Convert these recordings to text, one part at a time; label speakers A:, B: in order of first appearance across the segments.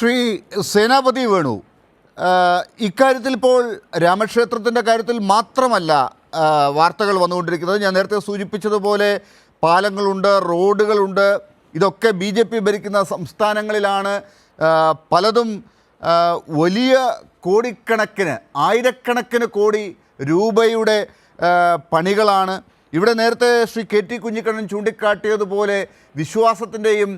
A: ശ്രീ സേനാപതി വേണു. ഇക്കാര്യത്തിൽ ഇപ്പോൾ രാമക്ഷേത്രത്തിന്റെ കാര്യത്തിൽ മാത്രമല്ല വാർത്തകൾ വന്നുകൊണ്ടിരിക്കുന്നത്. ഞാൻ നേരത്തെ സൂചിപ്പിച്ചതുപോലെ പാലങ്ങളുണ്ട് റോഡുകളുണ്ട്. ഇതൊക്കെ ബി ജെ പി ഭരിക്കുന്ന സംസ്ഥാനങ്ങളിലാണ്. പലതും വലിയ കോടിക്കണക്കിന് ആയിരക്കണക്കിന് കോടി രൂപയുടെ പണികളാണ്. ഇവിടെ നേരത്തെ ശ്രീ കെ ടി കുഞ്ഞിക്കണ്ണൻ ചൂണ്ടിക്കാട്ടിയതുപോലെ വിശ്വാസത്തിന്റെയും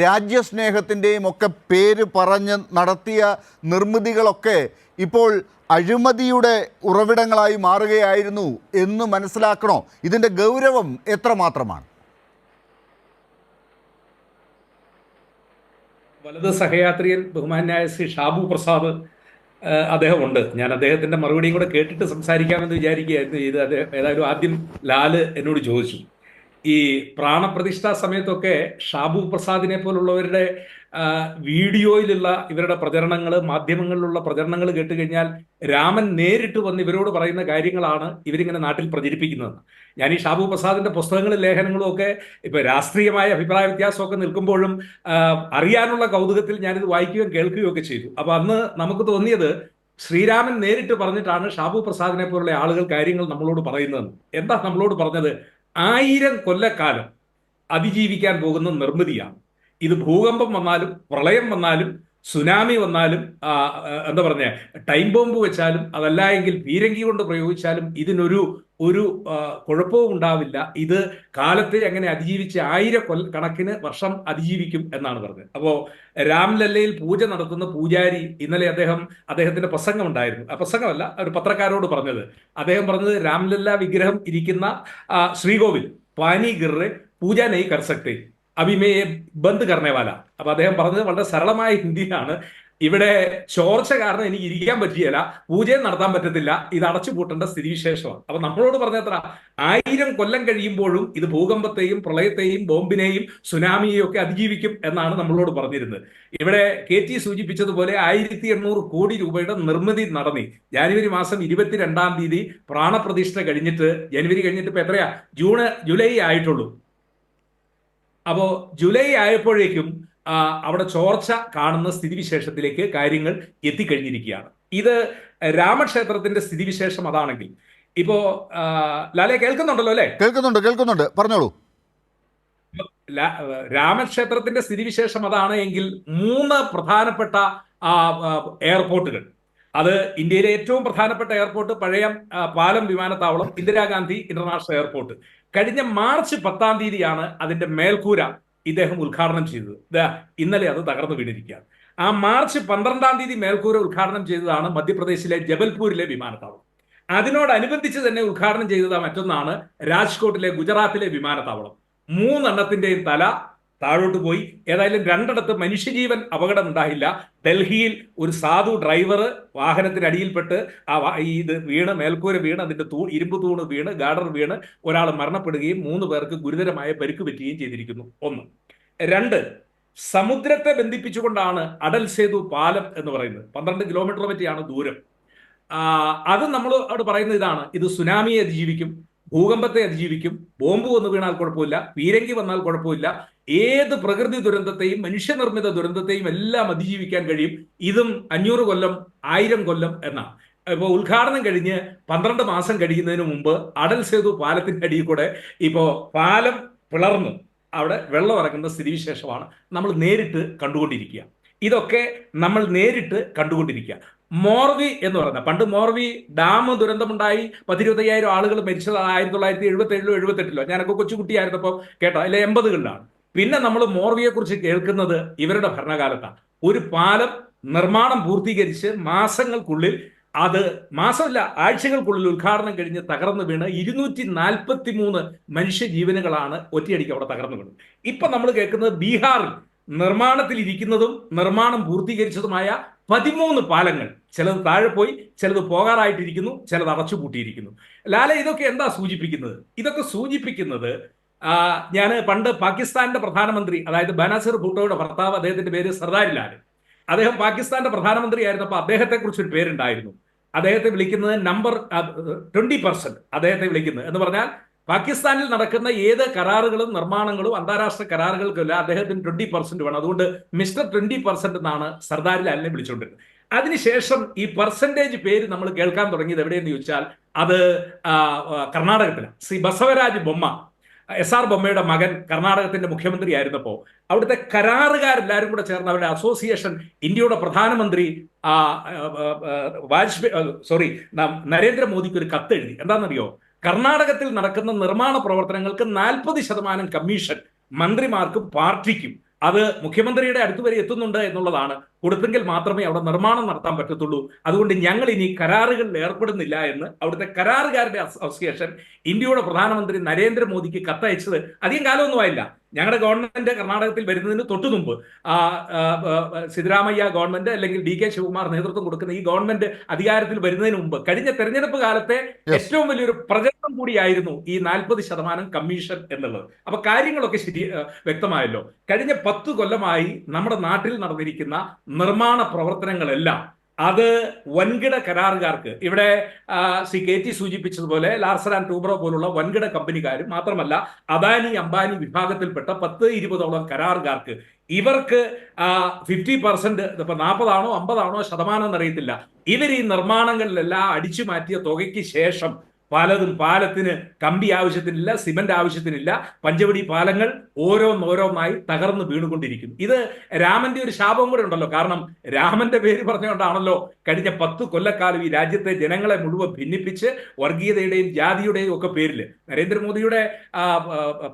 A: രാജ്യസ്നേഹത്തിന്റെയും ഒക്കെ പേര് പറഞ്ഞ് നടത്തിയ നിർമ്മിതികളൊക്കെ ഇപ്പോൾ അഴിമതിയുടെ ഉറവിടങ്ങളായി മാറുകയായിരുന്നു എന്ന് മനസ്സിലാക്കണോ? ഇതിന്റെ ഗൗരവം എത്രമാത്രമാണ്?
B: വലത് സഹയാത്രിയൻ ബഹുമാന്യായ ശ്രീ ഷാബു പ്രസാദ് അദ്ദേഹമുണ്ട്. ഞാൻ അദ്ദേഹത്തിന്റെ മറുപടിയും കൂടെ കേട്ടിട്ട് സംസാരിക്കാമെന്ന് വിചാരിക്കുകയായിരുന്നു. ഇത് അദ്ദേഹം ഏതായാലും ആദ്യം ലാൽ എന്നോട് ചോദിച്ചു. ഈ പ്രാണപ്രതിഷ്ഠാ സമയത്തൊക്കെ ഷാബു പ്രസാദിനെ പോലുള്ളവരുടെ വീഡിയോയിലുള്ള ഇവരുടെ പ്രചരണങ്ങൾ മാധ്യമങ്ങളിലുള്ള പ്രചരണങ്ങൾ കേട്ട് കഴിഞ്ഞാൽ രാമൻ നേരിട്ട് വന്ന് ഇവരോട് പറയുന്ന കാര്യങ്ങളാണ് ഇവരിങ്ങനെ നാട്ടിൽ പ്രചരിപ്പിക്കുന്നത്. ഞാൻ ഈ ഷാബു പ്രസാദിന്റെ പുസ്തകങ്ങളും ലേഖനങ്ങളും ഒക്കെ ഇപ്പൊ രാഷ്ട്രീയമായ അഭിപ്രായ വ്യത്യാസമൊക്കെ നിൽക്കുമ്പോഴും അറിയാനുള്ള കൗതുകത്തിൽ ഞാനിത് വായിക്കുകയും കേൾക്കുകയും ഒക്കെ ചെയ്തു. അപ്പൊ അന്ന് നമുക്ക് തോന്നിയത് ശ്രീരാമൻ നേരിട്ട് പറഞ്ഞിട്ടാണ് ഷാബു പ്രസാദിനെ പോലുള്ള ആളുകൾ കാര്യങ്ങൾ നമ്മളോട് പറയുന്നത്. എന്താ നമ്മളോട് പറഞ്ഞത്? ആയിരം കൊല്ലക്കാലം അതിജീവിക്കാൻ പോകുന്ന നിർമ്മിതിയാണ്. ഇത് ഭൂകമ്പം വന്നാലും പ്രളയം വന്നാലും സുനാമി വന്നാലും എന്താ പറഞ്ഞ ടൈം ബോംബ് വെച്ചാലും അതല്ല എങ്കിൽ പീരങ്കി കൊണ്ട് പ്രയോഗിച്ചാലും ഇതിനൊരു ഒരു കുഴപ്പവും ഉണ്ടാവില്ല. ഇത് കാലത്തെ എങ്ങനെ അതിജീവിച്ച് ആയിര കൊല്ല കണക്കിന് വർഷം അതിജീവിക്കും എന്നാണ് പറഞ്ഞത്. അപ്പോ രാംലല്ലയിൽ പൂജ നടത്തുന്ന പൂജാരി ഇന്നലെ അദ്ദേഹം അദ്ദേഹത്തിന്റെ പ്രസംഗം ഉണ്ടായിരുന്നു ആ പ്രസംഗമല്ല ഒരു പത്രക്കാരോട് പറഞ്ഞത്. അദ്ദേഹം പറഞ്ഞത് രാംലല്ല വിഗ്രഹം ഇരിക്കുന്ന ശ്രീകോവിൽ പാനി ഗിറെ പൂജ നെയ് കർ സക്തേ അഭിമയെ ബന്ദ് കർണേവാല. അപ്പൊ അദ്ദേഹം പറഞ്ഞത് വളരെ സരളമായ ഹിന്ദിയിലാണ്. ഇവിടെ ചോർച്ച കാരണം എനിക്ക് ഇരിക്കാൻ പറ്റിയല്ല പൂജയും നടത്താൻ പറ്റത്തില്ല ഇത് അടച്ചു പൂട്ടേണ്ട സ്ഥിതിവിശേഷമാണ്. അപ്പൊ നമ്മളോട് പറഞ്ഞത്ര ആയിരം കൊല്ലം കഴിയുമ്പോഴും ഇത് ഭൂകമ്പത്തെയും പ്രളയത്തെയും ബോംബിനെയും സുനാമിയെയും ഒക്കെ അതിജീവിക്കും എന്നാണ് നമ്മളോട് പറഞ്ഞിരുന്നത്. ഇവിടെ കെ ടി സൂചിപ്പിച്ചതുപോലെ ആയിരത്തി എണ്ണൂറ് കോടി രൂപയുടെ നിർമ്മിതി നടന്നി. ജാനുവരി മാസം ഇരുപത്തിരണ്ടാം തീയതി പ്രാണപ്രതിഷ്ഠ കഴിഞ്ഞിട്ട് ജനുവരി കഴിഞ്ഞിട്ട് ഇപ്പൊ എത്രയാ? ജൂണ് ജൂലൈ ആയിട്ടുള്ളൂ. അപ്പോ ജൂലൈ ആയപ്പോഴേക്കും അവിടെ ചോർച്ച കാണുന്ന സ്ഥിതിവിശേഷത്തിലേക്ക് കാര്യങ്ങൾ എത്തിക്കഴിഞ്ഞിരിക്കുകയാണ്. ഇത് രാമക്ഷേത്രത്തിന്റെ സ്ഥിതിവിശേഷം അതാണെങ്കിൽ. ഇപ്പോ ലാലെ കേൾക്കുന്നുണ്ടല്ലോ അല്ലെ?
A: കേൾക്കുന്നുണ്ട് കേൾക്കുന്നുണ്ട്. പറഞ്ഞോളൂ.
B: രാമക്ഷേത്രത്തിന്റെ സ്ഥിതിവിശേഷം അതാണ് എങ്കിൽ മൂന്ന് പ്രധാനപ്പെട്ട എയർപോർട്ടുകൾ. അത് ഇന്ത്യയിലെ ഏറ്റവും പ്രധാനപ്പെട്ട എയർപോർട്ട് പഴയ പാലം വിമാനത്താവളം ഇന്ദിരാഗാന്ധി ഇന്റർനാഷണൽ എയർപോർട്ട്. കഴിഞ്ഞ മാർച്ച് പത്താം തീയതിയാണ് അതിന്റെ മേൽക്കൂര ഇദ്ദേഹം ഉദ്ഘാടനം ചെയ്തത്. ഇന്നലെ അത് തകർന്നു വീണിരിക്കുകയാണ്. ആ മാർച്ച് പന്ത്രണ്ടാം തീയതി മേൽക്കൂര ഉദ്ഘാടനം ചെയ്തതാണ് മധ്യപ്രദേശിലെ ജബൽപൂരിലെ വിമാനത്താവളം. അതിനോടനുബന്ധിച്ച് തന്നെ ഉദ്ഘാടനം ചെയ്തത് മറ്റൊന്നാണ് രാജ്കോട്ടിലെ ഗുജറാത്തിലെ വിമാനത്താവളം. മൂന്നെണ്ണത്തിന്റെയും തല താഴോട്ട് പോയി. ഏതായാലും രണ്ടിടത്ത് മനുഷ്യജീവൻ അപകടം ഉണ്ടായില്ല. ഡൽഹിയിൽ ഒരു സാധു ഡ്രൈവർ വാഹനത്തിനടിയിൽപ്പെട്ട് ആ ഇത് വീണ് മേൽക്കൂര വീണ് അതിന്റെ തൂ ഇരുമ്പ് തൂണ് വീണ് ഗാർഡർ വീണ് ഒരാൾ മരണപ്പെടുകയും മൂന്ന് പേർക്ക് ഗുരുതരമായ പരിക്ക് പറ്റുകയും ചെയ്തിരിക്കുന്നു. ഒന്ന്. രണ്ട്. സമുദ്രത്തെ ബന്ധിപ്പിച്ചുകൊണ്ടാണ് അടൽ സേതു പാലം എന്ന് പറയുന്നത്. പന്ത്രണ്ട് കിലോമീറ്റർ പറ്റിയാണ് ദൂരം. അത് നമ്മൾ അവിടെ പറയുന്ന ഇതാണ്. ഇത് സുനാമിയെ അതിജീവിക്കും ഭൂകമ്പത്തെ അതിജീവിക്കും ബോംബ് വന്ന് വീണാൽ കുഴപ്പമില്ല പീരങ്കി വന്നാൽ കുഴപ്പമില്ല ഏത് പ്രകൃതി ദുരന്തത്തെയും മനുഷ്യനിർമ്മിത ദുരന്തത്തെയും എല്ലാം അതിജീവിക്കാൻ കഴിയും. ഇതും അഞ്ഞൂറ് കൊല്ലം ആയിരം കൊല്ലം എന്നാണ് ഇപ്പൊ ഉദ്ഘാടനം കഴിഞ്ഞ് പന്ത്രണ്ട് മാസം കഴിയുന്നതിന് മുമ്പ് അടൽ സേതു പാലത്തിന്റെ അടിയിൽ കൂടെ ഇപ്പോ പാലം പിളർന്ന്. അവിടെ വെള്ളം ഇറങ്ങുന്ന സ്ഥിതിവിശേഷമാണ് നമ്മൾ നേരിട്ട് കണ്ടുകൊണ്ടിരിക്കുക. ഇതൊക്കെ നമ്മൾ നേരിട്ട് കണ്ടുകൊണ്ടിരിക്കുക. മോർവി എന്ന് പറയുന്ന പണ്ട് മോർവി ഡാം ദുരന്തമുണ്ടായി. പത്തിരുപത്തയ്യായിരം ആളുകൾ മരിച്ചത് ആയിരത്തി തൊള്ളായിരത്തി എഴുപത്തി ഏഴിലോ എഴുപത്തെട്ടിലോ. ഞാനൊക്കെ കൊച്ചുകുട്ടിയായിരുന്നപ്പോൾ കേട്ടോ അല്ലെ എൺപതുകളിലാണ്. പിന്നെ നമ്മൾ മോർവിയെക്കുറിച്ച് കേൾക്കുന്നത് ഇവരുടെ ഭരണകാലത്താണ്. ഒരു പാലം നിർമ്മാണം പൂർത്തീകരിച്ച് മാസങ്ങൾക്കുള്ളിൽ അത് മാസമല്ല ആഴ്ചകൾക്കുള്ളിൽ ഉദ്ഘാടനം കഴിഞ്ഞ് തകർന്നു വീണ് ഇരുന്നൂറ്റി നാൽപ്പത്തി മൂന്ന് മനുഷ്യജീവനുകളാണ് ഒറ്റയടിക്ക് അവിടെ തകർന്നു വീണത്. ഇപ്പൊ നമ്മൾ കേൾക്കുന്നത് ബീഹാറിൽ നിർമ്മാണത്തിൽ ഇരിക്കുന്നതും നിർമ്മാണം പൂർത്തീകരിച്ചതുമായ പതിമൂന്ന് പാലങ്ങൾ ചിലത് താഴെ പോയി ചിലത് പോകാറായിട്ടിരിക്കുന്നു ചിലത് അടച്ചുപൂട്ടിയിരിക്കുന്നു. ലാല ഇതൊക്കെ എന്താ സൂചിപ്പിക്കുന്നത്? ഇതൊക്കെ സൂചിപ്പിക്കുന്നത് ഞാൻ പണ്ട് പാകിസ്ഥാന്റെ പ്രധാനമന്ത്രി അതായത് ബനാസിർ ഭൂട്ടോയുടെ ഭർത്താവ് അദ്ദേഹത്തിന്റെ പേര് സർദാർ ലാൽ. അദ്ദേഹം പാകിസ്ഥാന്റെ പ്രധാനമന്ത്രി ആയിരുന്നപ്പോൾ അദ്ദേഹത്തെ കുറിച്ച് ഒരു പേരുണ്ടായിരുന്നു. അദ്ദേഹത്തെ വിളിക്കുന്നത് നമ്പർ ട്വന്റി പെർസെന്റ് അദ്ദേഹത്തെ വിളിക്കുന്നത്. എന്ന് പറഞ്ഞാൽ പാകിസ്ഥാനിൽ നടക്കുന്ന ഏത് കരാറുകളും നിർമ്മാണങ്ങളും അന്താരാഷ്ട്ര കരാറുകൾക്കല്ല അദ്ദേഹത്തിന് ട്വന്റി പെർസെന്റ് വേണം. അതുകൊണ്ട് മിസ്റ്റർ ട്വന്റി പെർസെന്റ് എന്നാണ് സർദാർ ലാലിനെ വിളിച്ചുകൊണ്ടിരുന്നത്. അതിനുശേഷം ഈ പെർസെന്റേജ് പേര് നമ്മൾ കേൾക്കാൻ തുടങ്ങിയത് എവിടെയെന്ന് ചോദിച്ചാൽ അത് കർണാടകത്തിലാണ്. ശ്രീ ബസവരാജ് ബൊമ്മ എസ് ആർ ബൊമ്മയുടെ മകൻ കർണാടകത്തിന്റെ മുഖ്യമന്ത്രി ആയിരുന്നപ്പോൾ അവിടുത്തെ കരാറുകാരെല്ലാവരും കൂടെ ചേർന്ന് അവരുടെ അസോസിയേഷൻ ഇന്ത്യയുടെ പ്രധാനമന്ത്രി വാജ്പേയി സോറി നരേന്ദ്രമോദിക്ക് ഒരു കത്ത് എഴുതി. എന്താണെന്നറിയോ? കർണാടകത്തിൽ നടക്കുന്ന നിർമ്മാണ പ്രവർത്തനങ്ങൾക്ക് നാൽപ്പത് ശതമാനം കമ്മീഷൻ മന്ത്രിമാർക്കും പാർട്ടിക്കും അത് മുഖ്യമന്ത്രിയുടെ അടുത്ത് വരെ എത്തുന്നുണ്ട് എന്നുള്ളതാണ്. കൊടുത്തെങ്കിൽ മാത്രമേ അവിടെ നിർമ്മാണം നടത്താൻ പറ്റത്തുള്ളൂ. അതുകൊണ്ട് ഞങ്ങൾ ഇനി കരാറുകളിൽ ഏർപ്പെടുന്നില്ല എന്ന് അവിടുത്തെ കരാറുകാരുടെ അസോസിയേഷൻ ഇന്ത്യയുടെ പ്രധാനമന്ത്രി നരേന്ദ്രമോദിക്ക് കത്തയച്ചത് അധികം കാലമൊന്നും ആയില്ല. ഞങ്ങളുടെ ഗവൺമെന്റ് കർണാടകത്തിൽ വരുന്നതിന് തൊട്ടു മുമ്പ് സിദ്ധരാമയ്യ ഗവൺമെന്റ് അല്ലെങ്കിൽ ഡി കെ ശിവകുമാർ നേതൃത്വം കൊടുക്കുന്ന ഈ ഗവൺമെന്റ് അധികാരത്തിൽ വരുന്നതിന് മുമ്പ് കഴിഞ്ഞ തെരഞ്ഞെടുപ്പ് കാലത്തെ. ഏറ്റവും വലിയൊരു പ്രചരണം കൂടിയായിരുന്നു ഈ നാൽപ്പത് ശതമാനം കമ്മീഷൻ എന്നുള്ളത് അപ്പൊ കാര്യങ്ങളൊക്കെ ശരി വ്യക്തമായല്ലോ കഴിഞ്ഞ പത്തു കൊല്ലമായി നമ്മുടെ നാട്ടിൽ നടന്നിരിക്കുന്ന നിർമ്മാണ പ്രവർത്തനങ്ങളെല്ലാം അത് വൻകിട കരാറുകാർക്ക് ഇവിടെ സി കെ ടി സൂചിപ്പിച്ചതുപോലെ ലാർസൻ ആൻഡ് ടൂബ്രോ പോലുള്ള വൻകിട കമ്പനിക്കാരും മാത്രമല്ല അദാനി അംബാനി വിഭാഗത്തിൽപ്പെട്ട പത്ത് ഇരുപതോളം കരാറുകാർക്ക് ഇവർക്ക് ഫിഫ്റ്റി പെർസെന്റ് ഇപ്പൊ നാൽപ്പതാണോ അമ്പതാണോ ശതമാനം എന്നറിയത്തില്ല. ഇവർ ഈ നിർമ്മാണങ്ങളിലെല്ലാം അടിച്ചു മാറ്റിയ തുകയ്ക്ക് ശേഷം പലതും പാലത്തിന് കമ്പി ആവശ്യത്തിനില്ല സിമന്റ് ആവശ്യത്തിനില്ല പഞ്ചവടി പാലങ്ങൾ ഓരോന്നോരോന്നായി തകർന്നു വീണുകൊണ്ടിരിക്കുന്നു. ഇത് രാമന്റെ ഒരു ശാപം കൂടെ ഉണ്ടല്ലോ. കാരണം രാമന്റെ പേര് പറഞ്ഞുകൊണ്ടാണല്ലോ കഴിഞ്ഞ പത്ത് കൊല്ലക്കാലം ഈ രാജ്യത്തെ ജനങ്ങളെ മുഴുവൻ ഭിന്നിപ്പിച്ച് വർഗീയതയുടെയും ജാതിയുടെയും ഒക്കെ പേരിൽ നരേന്ദ്രമോദിയുടെ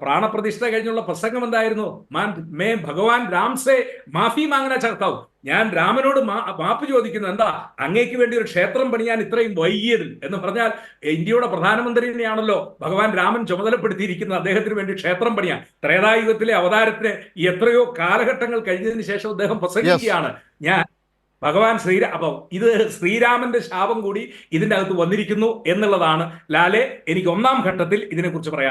B: പ്രാണപ്രതിഷ്ഠ കഴിഞ്ഞുള്ള പ്രസംഗം എന്തായിരുന്നു? മാൻ മേ ഭഗവാൻ രാംസെ മാഫി മാങ്ങന ചർത്താവും. ഞാൻ രാമനോട് മാ- മാപ്പ് ചോദിക്കുന്നത് എന്താ അങ്ങേക്ക് വേണ്ടി ഒരു ക്ഷേത്രം പണിയാൻ ഇത്രയും വൈകിയതിൽ എന്ന് പറഞ്ഞാൽ ഇന്ത്യയുടെ പ്രധാനമന്ത്രിനെയാണല്ലോ ഭഗവാൻ രാമൻ ചുമതലപ്പെടുത്തിയിരിക്കുന്നത്. അദ്ദേഹത്തിന് വേണ്ടി ക്ഷേത്രം പണിയാൻ. ത്രേതായുഗത്തിലെ അവതാരത്തിന് എത്രയോ കാലഘട്ടങ്ങൾ കഴിഞ്ഞതിന് ശേഷം അദ്ദേഹം പ്രസംഗിക്കുകയാണ്. ഞാൻ ഭഗവാൻ ശ്രീരാ അപ്പൊ ഇത് ശ്രീരാമന്റെ ശാപം കൂടി ഇതിന്റെ അകത്ത് വന്നിരിക്കുന്നു എന്നുള്ളതാണ്. ലാലെ എനിക്ക് ഒന്നാം ഘട്ടത്തിൽ ഇതിനെക്കുറിച്ച് പറയാം.